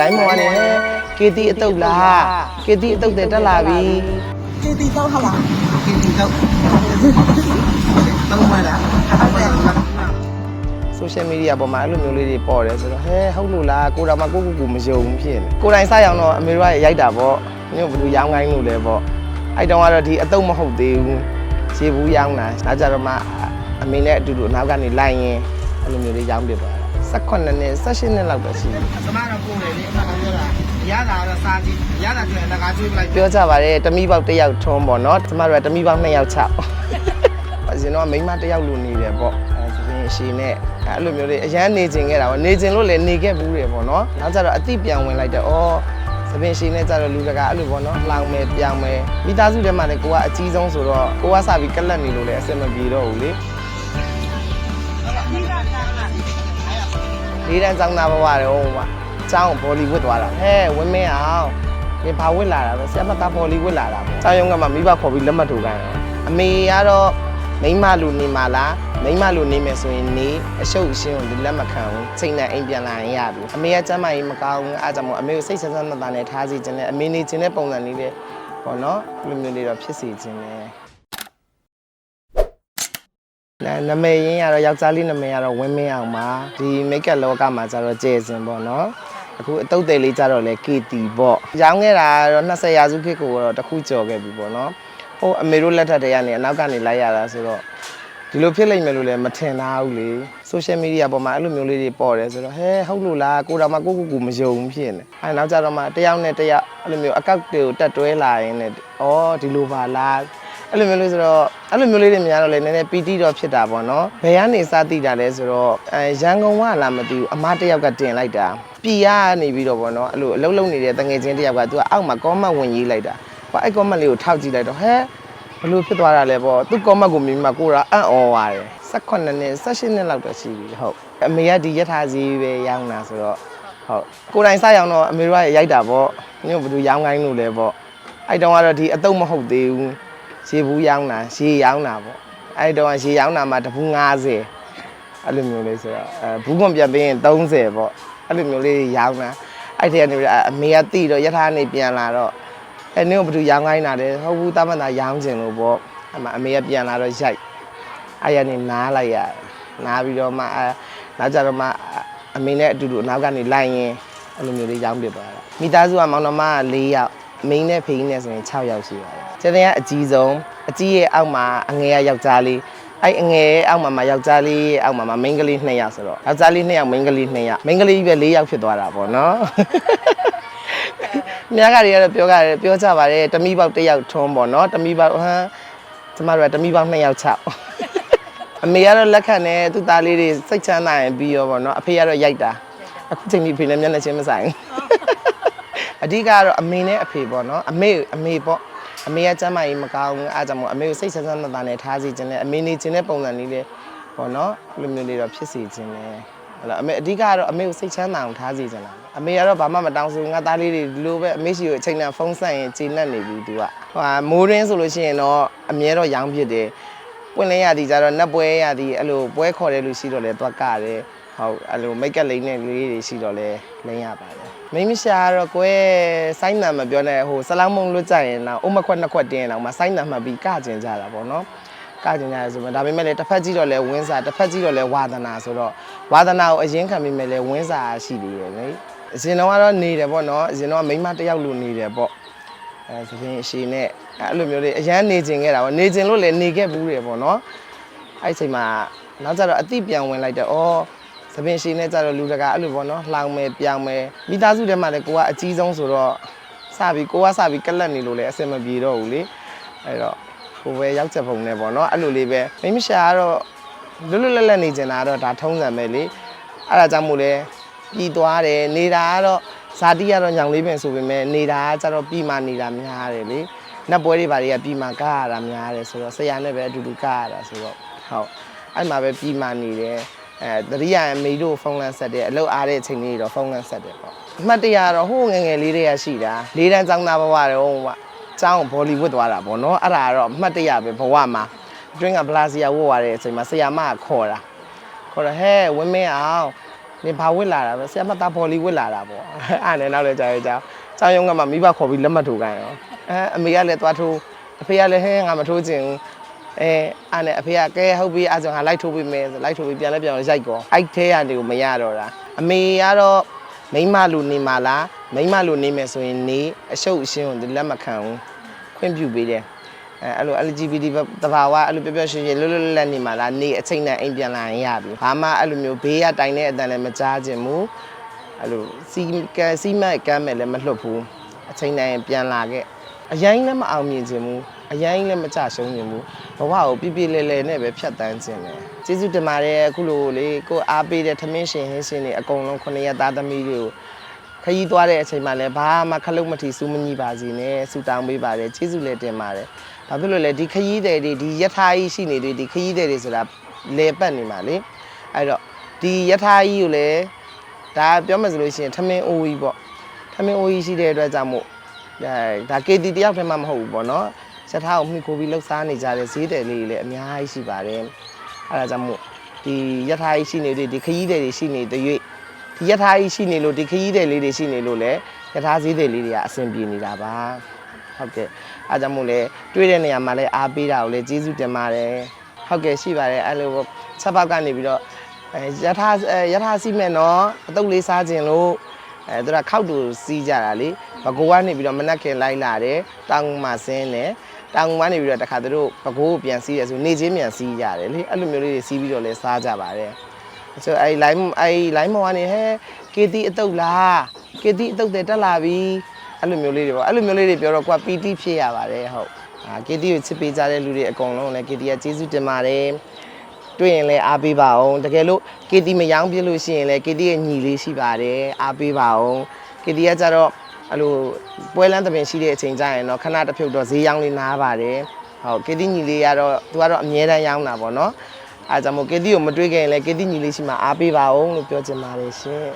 လိုင်းမော်ကနေဟဲ့ကေတီအတုတ်လားကေတီအတုတ်တဲ့တက်လာပြီကျေတီတော့ဟုတ်လားกินတော့တော့မလားဟုတ်တယ်ဆိုရှယ်မီဒီယာပေါ်မှာအဲ့လိုမျိုးလေးတွေပေါ်တယ်ဆိုတော့ဟဲဟုတ်လို့လားကိုတော်မကိုကိုကိုမယုံဘူးဖြစ်နေကိုတိုင်စရောက်တော့အမေတို့ကရိုက်တာပေါ့ညို့ဘယ်လိုရောင်းကိုင်းလို့လဲပေါ့အဲ့တုန်းကတော့ဒီအတုတ်မဟုတ်သေးဘူးခြေဘူးရောင်းတာနောက်ကြတော့မှအမေနဲ့အတူတူနောက်ကနေလိုက်ရင်အဲ့လိုမျိုးလေးရောင်းပြသွားတာ 18နှစ်18နှစ်လောက်တော့ရှိပြီသမားတော့ပို့တယ်လေအမှန်ကပြောတာရတာတော့စားကြည့်ရတာကျွဲလက်ကားကျွေးပလိုက်ပြောကြပါတယ်တမိပေါက်တစ်ယောက်ထုံးပေါ့နော်ကျမတို့ကတမိပေါက်နှစ်ယောက်ချောက်အရင်တော့မိန်းမတစ်ယောက်လိုနေတယ်ပေါ့အဲသင်အရှိနဲ့အဲ့လိုမျိုးလေးအရန်နေကျင်ခဲ့တာပေါ့နေကျင်လို့လည်းနေခဲ့ဘူးတယ်ပေါ့နော်နောက်ကျတော့အတိပြန်ဝင်လိုက်တယ်ဩသပင်ရှိနေကြတော့လူတကာအဲ့လိုပေါ့နော်လောင်မယ်ပြောင်းမယ်မိသားစုထဲမှာလည်းကိုကအကြီးဆုံးဆိုတော့ကိုကစပြီးကက်လက်နေလို့လည်းအဆင်မပြေတော့ဘူးလေ လေးတန်းစောင်းသားဘဝတော့ဟိုမှာအချောင်းဘောလီဝုဒ်သွားတာဟဲ့ဝင်းမင်းအောင်ဒီဘာဝစ်လာတာပဲဆရာမကဘောလီဝုဒ်လာတာပေါ့အချောင်းရုံးကမှမိဘခေါ်ပြီးလက်မှတ်ထိုးခိုင်းတယ်အမေကတော့မိမလူနေမှာလားမိမလူနေမယ်ဆိုရင်နေအရှုပ်အရှင်းကိုဒီလက်မခံဘူးချိန်နဲ့အိမ်ပြန်လာရင်ရပြီအမေကကျမ်းမာရေးမကောင်းဘူးအားကြောင့်မို့အမေကိုစိတ်ဆန်းဆန်းမသာနဲ့ထားစီခြင်းနဲ့အမေနေခြင်းတဲ့ပုံစံလေးတွေပေါ့နော်ဒီလိုမျိုးလေးတော့ဖြစ်စီခြင်းနဲ့ နာနာမည်ရင်းရတော့ယောက်ျားလေးနာမည်ရတော့ဝင်းမင်းအောင်ပါဒီမိတ်ကပ်လောကမှာကျတော့ကျဲစင်ပေါ့နော်အခုအတုတ်တယ်လေးကျတော့လဲကေတီပေါ့ရောင်းခဲ့တာတော့20ရာစုခေတ်ကိုတော့တစ်ခုကြော်ခဲ့ပြီပေါ့နော်ဟိုအမေတို့လက်ထက်တည်းကနေအနောက်ကနေလိုက်ရတာဆိုတော့ဒီလိုဖြစ်လိမ့်မယ်လို့လည်းမထင်သားဘူးလေဆိုရှယ်မီဒီယာပေါ်မှာအဲ့လိုမျိုးလေးတွေပေါ်တယ်ဆိုတော့ဟဲဟုတ်လို့လားကိုတော်မကိုကိုကိုမယုံဘူးဖြစ်နေအဲနောက်ကြတော့မှတယောက်နဲ့တယောက်အဲ့လိုမျိုးအကောက်တွေကိုတက်တွဲလာရင်းနဲ့ဩဒီလိုပါလား အဲ့လိုမျိုးလေးဆိုတော့အဲ့လိုမျိုးလေးတွေများတော့လေနည်းနည်းပီတိတော့ဖြစ်တာပေါ့နော်ဘယ်ကနေစသိတာလဲဆိုတော့အဲရန်ကုန်ကလာမသိဘူးအမတစ်ယောက်ကတင်လိုက်တာပြည်ရနေပြီးတော့ပေါ့နော်အဲ့လိုအလုံးလုံးနေတဲ့တငယ်ချင်းတစ်ယောက်ကသူကအောက်မှာကောမန့်ဝင်ရေးလိုက်တာဟိုအဲ့ကောမန့်လေးကိုထောက်ကြည့်လိုက်တော့ဟဲဘလို့ဖြစ်သွားတာလဲပေါ့သူကောမန့်ကိုမြင်မှကိုကအံ့ဩသွားတယ်18နှစ်18နှစ်လောက်တော့ရှိပြီဟုတ်အမေကဒီယထာစီပဲရောင်းတာဆိုတော့ဟုတ်ကိုယ်တိုင်စရောင်းတော့အမေတို့ကရိုက်တာပေါ့ညို့ဘယ်လိုရောင်းကိုင်းလို့လဲပေါ့အဲ့တုန်းကတော့ဒီအတုံးမဟုတ်သေးဘူး ရေဘူးရောင်းတာရေရောင်းတာပေါ့အဲ့တော့ရေရောင်းတာမှာတပူး90အဲ့လိုမျိုးလေးဆိုတော့အဲဘူးကွန်ပြန်ပေးရင်30ပေါ့အဲ့လိုမျိုးလေးရောင်းတာအဲ့ထဲကနေပြီးတော့အမေကတိတော့ယထာနေပြန်လာတော့အဲ့နင်းကိုဘယ်သူရောင်းခိုင်းတာလဲဟုတ်ဘူးတာမန်တာရောင်းကျင်လို့ပေါ့အမအမေကပြန်လာတော့ရိုက်အဲ့ရနေနားလိုက်ရတယ်နားပြီးတော့မှအဲနောက်ကြတော့မှအမေနဲ့အတူတူအနောက်ကနေလိုက်ရင်အဲ့လိုမျိုးလေးရောင်းပြသွားတာမိသားစုကမောင်နှမက4ယောက်အ မိန်းနဲ့ဖေးနဲ့ဆိုရင်6ယောက်ရှိပါတယ်ကျန်တဲ့အကြီးဆုံးအကြီးရဲ့အောက်မှာအငယ်ကယောက်ျားလေးအဲ့အငယ်ရဲ့အောက်မှာမှယောက်ျားလေးရဲ့အောက်မှာမှမိန်းကလေး2ယောက်ဆိုတော့ယောက်ျားလေး2ယောက်မိန်းကလေး2ယောက်မိန်းကလေးပဲ4ယောက်ဖြစ်သွားတာပေါ့နော်မြားကတွေကတော့ပြောကြတယ်ပြောကြပါတယ်တမိပေါက်တစ်ယောက်ထုံးပေါ့နော်တမိပေါက်ဟမ်ကျမတို့ကတမိပေါက်2ယောက်ချောက်အမေကတော့လက်ခံတယ်သူ့သားလေးတွေစိတ်ချမ်းသာရင်ပြီးရောပေါ့နော်အဖေကတော့ရိုက်တာအခုချိန်ကြီးဖေနဲ့မျက်နှာချင်းမဆိုင်ဘူး အဓိကကတော့အမေနဲ့အဖေပေါ့နော်အမေအမေပေါ့အမေကကျမ်းမာရေးမကောင်းဘူးအားကြောင့်မို့အမေကိုစိတ်ချမ်းသာသာနဲ့ထားစီခြင်းနဲ့အမေနေခြင်းတဲ့ပုံစံလေးတွေပေါ့နော်အဲ့လိုမျိုးလေးတော့ဖြစ်စီခြင်းနဲ့ဟုတ်လားအမေအဓိကကတော့အမေကိုစိတ်ချမ်းသာအောင်ထားစီခြင်းလားအမေကတော့ဘာမှမတောင်းဆိုငါသားလေးတွေဒီလိုပဲအမေရှိကိုအချိန်နဲ့ဖုန်းဆက်ရင်ချိန်နဲ့နေပြီသူကဟိုဟာမိုးရင်းဆိုလို့ရှိရင်တော့အမြဲတော့ရောင်းဖြစ်တယ်ပွင့်လင်းရသည်ကြတော့နတ်ပွဲရသည်အဲ့လိုပွဲခေါ်တဲ့လူရှိတော့လဲသွားကတယ်ဟုတ်အဲ့လိုမိတ်ကပ်လိမ့်တဲ့လူလေးတွေရှိတော့လဲလိမ့်ရပါတယ် မိန်းမရှာတော့ကွယ်စိုင်းနံမပြောနဲ့ဟိုဆလောင်းမုံလွတ်ကြရင်တော့အုံမခွက်နှစ်ခွက်တင်းရင်တော့မစိုင်းနံမှပြီးကကျင်ကြတာပေါ့နော်ကကျင်ကြရဆိုမှဒါပေမဲ့လည်းတစ်ဖက်ကြည့်တော့လဲဝင်းစာတစ်ဖက်ကြည့်တော့လဲဝါသနာဆိုတော့ဝါသနာကိုအရင်ခံမိမဲ့လဲဝင်းစာရှိသေးတယ်လေအရင်တော့ကတော့နေတယ်ပေါ့နော်အရင်တော့မိန်းမတစ်ယောက်လိုနေတယ်ပေါ့အဲသဖြင့်အရှိနဲ့အဲ့လိုမျိုးလေးအရန်နေကျင်ခဲ့တာပေါ့နေကျင်လို့လည်းနေခဲ့ဘူးတယ်ပေါ့နော်အဲ့ဒီအချိန်မှာနောက်ကျတော့အတိပြန်ဝင်လိုက်တယ်ဩ သဖြင့်ရှိနဲ့ကျတော့လူတကာအဲ့လိုပေါ့နော်လှောင်မယ်ပြောင်းမယ်မိသားစုထဲမှာလည်းကိုကအကြီးဆုံးဆိုတော့စပြီးကိုကစပြီးကက်လက်နေလို့လည်းအဆင်မပြေတော့ဘူးလေအဲ့တော့ကိုပဲရောက်ချက်ပုံနဲ့ပေါ့နော်အဲ့လိုလေးပဲမိမရှာကတော့လွတ်လွတ်လပ်လပ်နေကျင်တာကတော့ဒါထုံးစံပဲလေအဲ့ဒါကြောင့်မို့လဲပြီးသွားတယ်နေတာကတော့ဇာတိကတော့ညောင်လေးပင်ဆိုပေမဲ့နေတာကကျတော့ပြီးမှနေတာများတယ်လေနတ်ပွဲတွေဘာတွေကပြီးမှကားရတာများတယ်ဆိုတော့ဆရာနဲ့ပဲအတူတူကားရတာဆိုတော့ဟုတ်အဲ့မှာပဲပြီးမှနေတယ် အဲတတိယအမေတို့ဖုန်းလန်းဆက်တယ်အလုပ်အားတဲ့အချိန်လေးတော့ဖုန်းလန်းဆက်တယ်ပေါ့အမှတ်တရတော့ဟိုးငယ်ငယ်လေးတွေကရှိတာလေးတန်းចောင်းသားဘဝတော့ဟိုကចောင်းဘောလီဝတ်သွားတာပေါ့နော်အဲ့ဒါကတော့အမှတ်တရပဲဘဝမှာအတွင်းကဗလာစီယာဝတ်သွားတဲ့အချိန်မှာဆရာမကခေါ်တာခေါ်တော့ဟဲ့ဝင်းမင်းအောင်နင်ဘာဝစ်လာတာပဲဆရာမသားဘော်လီဝစ်လာတာပေါ့အဲ့နဲ့နောက်လဲကြာရကြာကျောင်းရုံးကမှမိဘခေါ်ပြီးလက်မှတ်ထိုးခိုင်းရောအဲအမေကလည်းသွားထိုးအဖေကလည်းဟဲငါမထိုးချင်ဘူး အဲအဲ့နဲ့အဖေကကဲဟုတ်ပြီအဲ့ဆိုငါလိုက်ထိုးပေးမယ်ဆိုလိုက်ထိုးပြီးပြန်လဲပြန်လဲရိုက်ကောအိုက်သေးရတယ်ကိုမရတော့တာအမေကတော့မိမလူနေမှာလားမိမလူနေမယ်ဆိုရင်နေအရှုပ်အရှင်းကိုသူလက်မခံဘူးခွင့်ပြုပေးတယ်အဲအဲ့လို LGBT တဘာဝအဲ့လိုပြောပြောရှင်ရှင်လွတ်လွတ်လပ်လပ်နေမှာလားနေအချိန်နဲ့အိမ်ပြန်လာရင်ရပြီဘာမှအဲ့လိုမျိုးဘေးကတိုင်တဲ့အတန်လည်းမကြားခြင်းဘူးအဲ့လိုစီကဲစီမက်ကမ်းမဲ့လည်းမလွတ်ဘူးအချိန်နဲ့ပြန်လာခဲ့အရင်လည်းမအောင်မြင်ခြင်းဘူး အရင်လည်းမကြရှုံးခြင်းဘူးဘဝကိုပြပြလဲလဲနဲ့ပဲဖြတ်တန်းခြင်းတယ်ကျေးဇူးတင်ပါတယ်အခုလိုလေကိုအားပေးတဲ့ထမင်းရှင်ဟင်းရှင်တွေအကုန်လုံးခုနှစ်ရက်သားသမီးတွေကိုခရီးသွားတဲ့အချိန်မှာလည်းဘာမှခလုတ်မထီစူးမညီပါစေနဲ့ဆူတောင်းပေးပါတယ်ကျေးဇူးလည်းတင်ပါတယ်။ဘာဖြစ်လို့လဲဒီခရီးသည်တွေဒီယထာကြီးရှိနေတယ်ဒီခရီးသည်တွေဆိုတာလေပတ်နေမှာလေ။အဲ့တော့ဒီယထာကြီးကိုလည်းဒါပြောမှဆိုလို့ရှိရင်ထမင်းအိုးကြီးပေါ့။ထမင်းအိုးကြီးရှိတဲ့အတွက်ကြောင့်မို့အဲဒါကေတီတယောက်တည်းမှမဟုတ်ဘူးပေါ့နော်။ ယထာကိုမှီခိုပြီးလှုပ်ရှားနေကြတဲ့ဈေးတယ်လေးတွေလည်းအများကြီးရှိပါတယ်။အဲ့ဒါကြောင့်မို့ဒီယထာကြီးရှိနေတဲ့ဒီခရီးသည်တွေရှိနေတဲ့၍ဒီယထာကြီးရှိနေလို့ဒီခရီးတဲ့လေးတွေရှိနေလို့လေယထာဈေးတဲ့လေးတွေကအဆင်ပြေနေတာပါဟုတ်ကဲ့အားကြောင့်မို့လဲတွေ့တဲ့နေရာမှာလဲအားပေးတာကိုလဲကျေးဇူးတင်ပါတယ်ဟုတ်ကဲ့ရှိပါတယ်အဲ့လိုချက်ပေါက်ကနေပြီးတော့အဲယထာအဲယထာစီးမယ်နော်အတုပ်လေးစားခြင်းလို့အဲသူကခောက်တူစီးကြတာလေဘကိုကနေပြီးတော့မနက်ခင်လိုက်လာတယ်တောင်မှဆင်းတယ် တောင်မှနေပြီးတော့တခါသူတို့ဘကိုကိုပြန်စီးရဆိုနေချင်းပြန်စီးရတယ်လေအဲ့လိုမျိုးလေးတွေစီးပြီးတော့လဲစားကြပါတယ်ဆိုအဲ့ line အဲ့ line မောကနေဟဲကေတီအတုတ်လားကေတီအတုတ်တဲ့တက်လာပြီအဲ့လိုမျိုးလေးတွေပေါ့အဲ့လိုမျိုးလေးတွေပြောတော့ကိုကပီတိဖြစ်ရပါတယ်ဟုတ်အာကေတီကိုချစ်ပေးကြတဲ့လူတွေအကုန်လုံးလည်းကေတီကကျေးဇူးတင်ပါတယ်တွေ့ရင်လည်းအားပေးပါအောင်တကယ်လို့ကေတီမယောင်းပြလို့ရှိရင်လည်းကေတီရဲ့ညီလေးရှိပါတယ်အားပေးပါအောင်ကေတီကကြတော့ အဲ့လိုပွဲလန်းသပင်ရှိတဲ့အချိန်ကျရင်တော့ခဏတစ်ဖြုတ်တော့ဈေးရောင်းလေးနားပါတယ်ဟုတ်ကေတီညီလေးကတော့သူကတော့အမြဲတမ်းရောင်းတာပေါ့နော်အားကြောင့်မို့ကေတီကိုမတွေးခင်လည်းကေတီညီလေးရှိမှအားပေးပါအောင်လို့ပြောချင်ပါတယ်ရှင်